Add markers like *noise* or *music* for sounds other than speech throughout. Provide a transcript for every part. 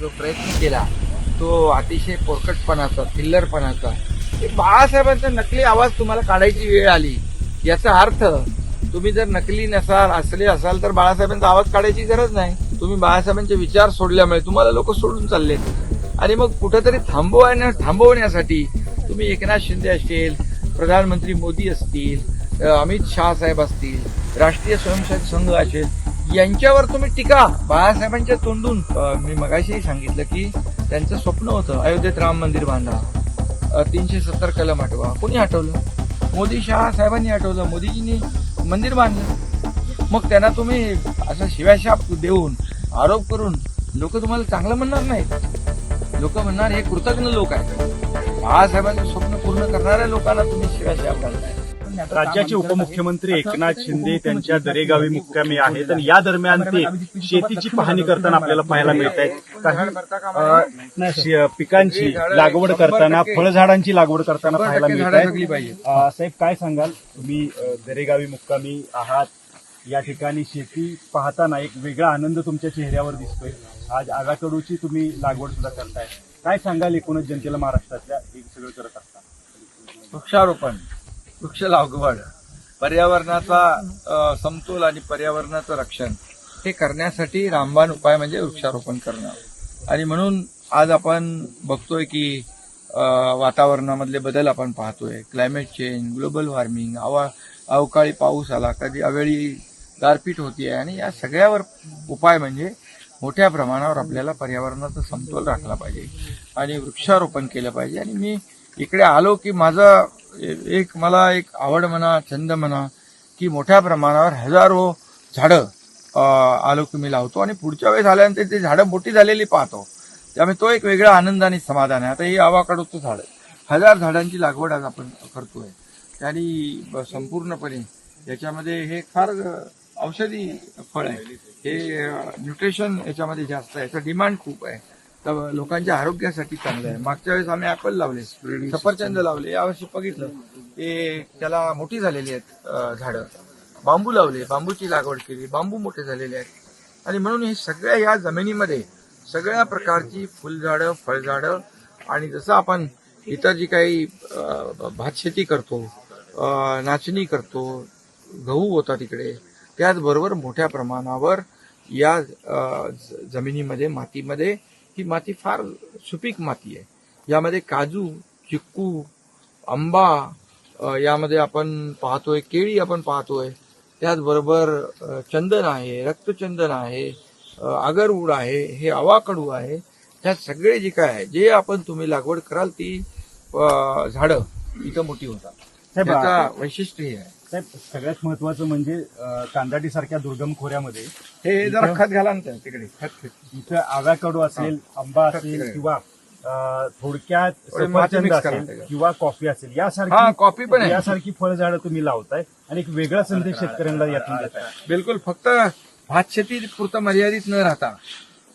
जो प्रयत्न केला तो अतिशय पोरकटपणाचा थिल्लरपणाचा बाळासाहेबांचा नकली आवाज तुम्हाला काढायची वेळ आली. याचा अर्थ तुम्ही जर नकली नसाल असले असाल तर बाळासाहेबांचा आवाज काढायची गरज नाही. तुम्ही बाळासाहेबांचे विचार सोडल्यामुळे तुम्हाला लोक सोडून चाललेत आणि मग कुठेतरी थांबवण्या थांबवण्यासाठी तुम्ही एकनाथ शिंदे असतील प्रधानमंत्री मोदी असतील अमित शहा साहेब असतील राष्ट्रीय स्वयंसेवक संघ असेल यांच्यावर तुम्ही टीका. बाळासाहेबांच्या तोंडून मी मगाशीही सांगितलं की त्यांचं स्वप्न होतं अयोध्येत राम मंदिर बांधा. तीनशे सत्तर कलम आठवा कोणी आठवलं मोदी शहा साहेबांनी आठवलं मोदीजींनी मंदिर बांधलं. मग त्यांना तुम्ही असं शिव्याशाप देऊन आरोप करून लोक तुम्हाला चांगलं म्हणणार नाहीत. लोक म्हणणार हे कृतज्ञ लोक आहेत. बाळासाहेबांचं स्वप्न पूर्ण करणाऱ्या लोकांना तुम्ही शिव्याशाप घालताय. राज्याचे उपमुख्यमंत्री. एकनाथ शिंदे त्यांच्या दरेगावी मुक्कामी आहेत. आणि या दरम्यान ते शेतीची पाहणी करताना आपल्याला पाहायला मिळत आहे काही पिकांची लागवड करताना फळझाडांची लागवड करताना पाहायला मिळत आहे साहेब काय सांगाल? तुम्ही दरेगावी मुक्कामी आहात. या ठिकाणी शेती पाहताना एक वेगळा आनंद तुमच्या चेहऱ्यावर दिसतोय. आज आगाकडूची तुम्ही लागवड सुद्धा करताय. काय सांगाल एकूणच जनतेला महाराष्ट्रातल्या? हे सगळं करत असताना. वृक्षारोपण. वृक्ष लागवड पर्यावरणाचा समतोल आणि पर्यावरणाचं रक्षण हे करण्यासाठी रामबाण उपाय म्हणजे वृक्षारोपण करणं. आणि म्हणून आज आपण बघतोय की वातावरणामधले बदल आपण पाहतोय. क्लायमेट चेंज ग्लोबल वॉर्मिंग आवा अवकाळी पाऊस आला कधी अवेळी गारपीट होती आहे आणि या सगळ्यावर उपाय म्हणजे मोठ्या प्रमाणावर आपल्याला पर्यावरणाचा समतोल राखला पाहिजे. आणि वृक्षारोपण केलं पाहिजे. आणि मी इकडे आलो की माझं एक मला एक आवड म्हणा छंद म्हणा की मोठ्या प्रमाणावर हजारो झाडं आलो की मी लावतो आणि पुढच्या वेळेस आल्यानंतर ते झाडं मोठी झालेली पाहतो. त्यामुळे तो एक वेगळा आनंद आणि समाधान आहे. आता ही आवाकडोचं झाड आहे. हजार झाडांची लागवड आज आपण करतोय. त्याने ब- संपूर्णपणे याच्यामध्ये हे फार औषधी फळ आहे. हे न्यूट्रिशन याच्यामध्ये जास्त आहे. याचं डिमांड खूप आहे. लोकांच्या आरोग्यासाठी चांगलं आहे. मागच्या वेळेस आम्ही ऍपल लावले सफरचंद लावले यावर्षी बघितलं. ते त्याला मोठी झालेली आहेत झाडं. बांबू लावले बांबूची लागवड केली बांबू मोठे झालेले आहेत. आणि म्हणून हे सगळ्या या जमिनीमध्ये सगळ्या प्रकारची फुलझाडं फळझाडं आणि जसं आपण इतर जी काही भातशेती करतो नाचणी करतो गहू होता तिकडे त्याचबरोबर मोठ्या प्रमाणावर या जमिनीमध्ये मातीमध्ये ही माती फार सुपीक माती आहे. यामध्ये काजू चिक्कू आंबा यामध्ये आपण पाहतोय केळी आपण पाहतोय. त्याचबरोबर चंदन आहे रक्तचंदन आहे आगरवूड आहे हे आवाकडू आहे. ह्या सगळे जे काय आहे जे आपण तुम्ही लागवड कराल ती झाडं इथं मोठी होतात. त्याचा वैशिष्ट्य हे आहे. साहेब सगळ्यात महत्वाचं म्हणजे कांदाटी सारख्या दुर्गम खोऱ्यामध्ये हे जरा खत घाला ना तिकडे खत इथं आव्याकडू असेल आंबा असेल. किंवा थोडक्यात सफरचंद असेल. किंवा कॉफी असेल यासारखी कॉफी पण यासारखी फळझाडं तुम्ही लावताय आणि एक वेगळा संदेश शेतकऱ्यांना यातून देताय. बिलकुल फक्त भात शेती पुरतं मर्यादित न राहता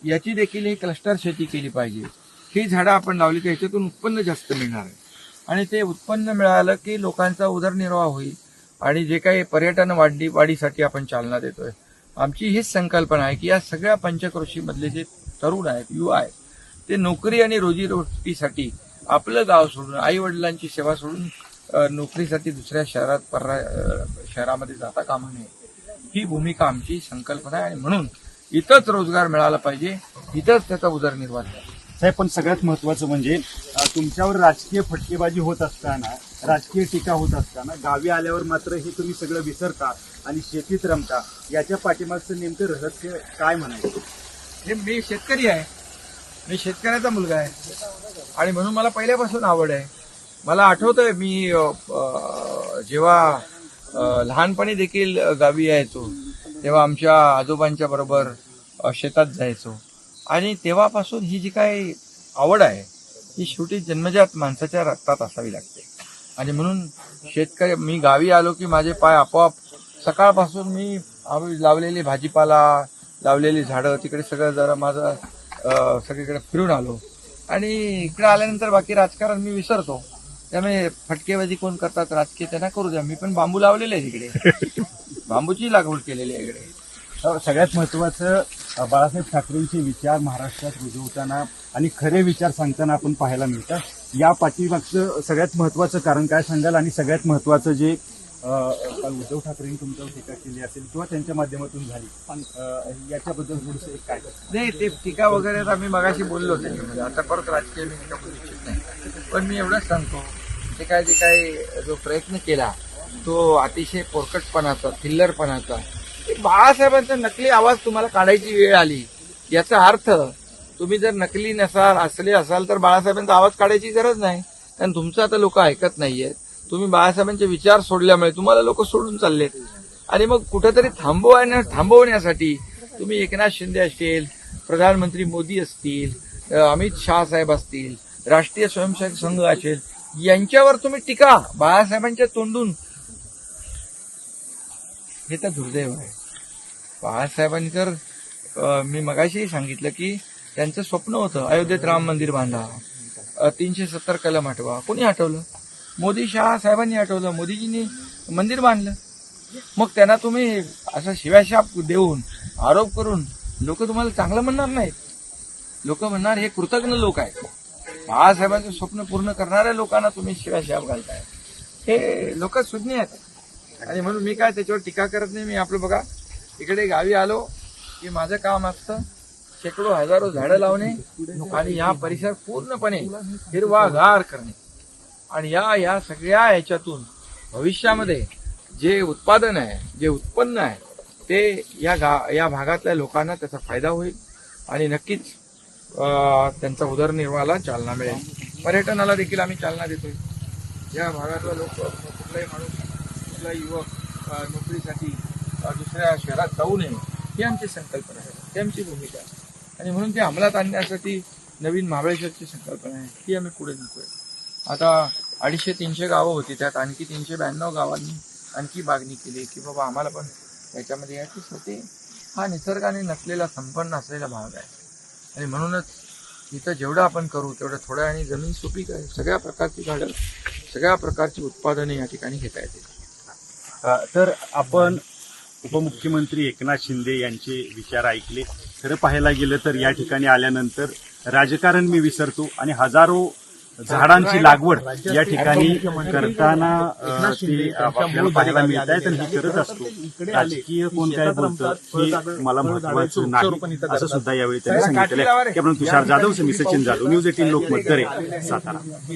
याची देखील एक क्लस्टर शेती केली पाहिजे. ही झाडं आपण लावली तर याच्यातून उत्पन्न जास्त मिळणार आहे. आणि ते उत्पन्न मिळालं की लोकांचा उदरनिर्वाह होईल. आणि जे काही पर्यटन वाढी वाढीसाठी आपण चालना देतोय. आमची हीच संकल्पना आहे की या सगळ्या पंचक्रोशीमधले जे तरुण आहेत युवा आहेत ते नोकरी आणि रोजीरोटीसाठी आपलं गाव सोडून आई वडिलांची सेवा सोडून नोकरीसाठी दुसऱ्या शहरात पर्रा शहरामध्ये जाता कामा नये. ही भूमिका आमची संकल्पना आहे आणि म्हणून इथंच रोजगार मिळाला पाहिजे इथंच त्याचा उदरनिर्वाह साहेब पण सगळ्यात महत्वाचं म्हणजे तुमच्यावर राजकीय फटकेबाजी होत असताना राजकीय टीका होत असताना गावी आल्यावर मात्र हे तुम्ही सगळं विसरता आणि शेतीत रमता याच्या पाठीमागचं नेमकं रहस्य काय म्हणायचं? हे मी शेतकरी आहे. मी शेतकऱ्याचा मुलगा आहे. आणि म्हणून मला पहिल्यापासून आवड आहे. मला आठवतंय मी अ, जेव्हा अ, लहानपणी देखील गावी यायचो तेव्हा आमच्या आजोबांच्या बरोबर अ, शेतात जायचो. आणि तेव्हापासून ही जी काही आवड आहे ही शेवटी जन्मजात माणसाच्या रक्तात असावी लागते. आणि म्हणून शेतकरी मी गावी आलो की माझे पाय आपोआप सकाळपासून मी लावलेली भाजीपाला लावलेली झाडं तिकडे सगळं जरा माझं सगळीकडे फिरून आलो. आणि इकडे आल्यानंतर बाकी राजकारण मी विसरतो. त्यामुळे फटकेबाजी कोण करतात राजकीय त्यांना करू द्या. मी पण बांबू लावलेले आहे तिकडे *laughs* बांबूची लागवड केलेली आहे इकडे. सगळ्यात महत्वाचं बाळासाहेब ठाकरेंचे विचार महाराष्ट्रात रुजवताना आणि खरे विचार सांगताना आपण पाहायला मिळतात. या पाठीमागचं सगळ्यात महत्वाचं कारण काय सांगाल? आणि सगळ्यात महत्वाचं जे उद्धव ठाकरेंनी तुमच्यावर टीका केली असेल किंवा त्यांच्या माध्यमातून झाली पण याच्याबद्दल थोडंसं एक काय नाही ते टीका वगैरे तर आम्ही मगाशी बोललो त्याच्यामध्ये. आता परत राजकीय मी बोलू इच्छित नाही. पण मी एवढंच सांगतो ते काय जे काय जो प्रयत्न केला तो अतिशय पोरकटपणाचा थिल्लरपणाचा बाळासाहेबांचा नकली आवाज तुम्हाला काढायची वेळ आली. याचा अर्थ तुम्ही जर नकली नसाल असले असाल तर बाळासाहेबांचा आवाज काढायची गरज नाही. कारण तुमचं आता लोक ऐकत नाहीयेत. तुम्ही बाळासाहेबांचे विचार सोडल्यामुळे तुम्हाला लोक सोडून चाललेत. आणि मग कुठेतरी थांबवण्या थांबवण्यासाठी तुम्ही एकनाथ शिंदे असतील प्रधानमंत्री मोदी असतील अमित शहा साहेब असतील राष्ट्रीय स्वयंसेवक संघ असेल यांच्यावर तुम्ही टीका बाळासाहेबांच्या तोंडून. हे तर दुर्दैव आहे. बाळासाहेबांनी तर मी मगाशीही सांगितलं की त्यांचं स्वप्न होतं अयोध्येत राम मंदिर बांधा. तीनशे सत्तर कलम आठवा. कोणी आठवलं? मोदी शाह साहेबांनी आठवलं. मोदीजींनी मंदिर बांधलं. मग त्यांना तुम्ही असं शिवाशाप देऊन आरोप करून लोक तुम्हाला चांगलं म्हणणार नाहीत. लोक म्हणणार हे कृतज्ञ लोक आहेत. बाळासाहेबांचं स्वप्न पूर्ण करणाऱ्या लोकांना तुम्ही शिवाशाप घालताय. हे लोक सुज्ञ आहेत. आणि म्हणून मी काय त्याच्यावर टीका करत नाही. मी आपलं बघा इकडे गावी आलो की माझं काम असतं. शेकडो हजारो झाडं लावणे आणि या परिसर पूर्णपणे हिरवागार करणे. आणि या या सगळ्या याच्यातून भविष्यामध्ये जे उत्पादन आहे जे उत्पन्न आहे ते या गा या भागातल्या लोकांना त्याचा फायदा होईल आणि नक्कीच त्यांचा उदरनिर्वाहाला चालना मिळेल. पर्यटनाला देखील आम्ही चालना देतोय. या भागातला लोक कुठलाही माणूस कुठलाही युवक नोकरीसाठी दुसऱ्या शहरात जाऊ नये ही आमची संकल्पना आहे. ही आमची भूमिका आहे. आणि म्हणून ते अंमलात आणण्यासाठी नवीन महाबळेश्वरची संकल्पना आहे. ती आम्ही पुढे नेतोय आता अडीचशे तीनशे गावं होती त्यात आणखी तीनशे ब्याण्णव गावांनी आणखी मागणी केली की बाबा आम्हाला पण त्याच्यामध्ये याचीच होते. हा निसर्गाने नसलेला संपन्न असलेला भाग आहे. आणि म्हणूनच इथं जेवढं आपण करू तेवढं थोड्या आणि जमीन सुपीक आहे. सगळ्या प्रकारची झाडं सगळ्या प्रकारची उत्पादने या ठिकाणी घेता येतील. तर आपण उपमुख्यमंत्री एकनाथ शिंदे यांचे विचार ऐकले. खरं पाहायला गेलं तर या ठिकाणी आल्यानंतर राजकारण मी विसरतो आणि हजारो झाडांची लागवड या ठिकाणी करताना ते आपल्याला पाहायला मिळत आहे तर हे करत असतो. राजकीय कोण काय बोलतं हे मला महत्वाचं नाही असं सुद्धा यावेळी त्यांनी सांगितलं आहे. तुषार जाधव मी सचिन जाधव न्यूज एटीन लोकमत करे सातारा.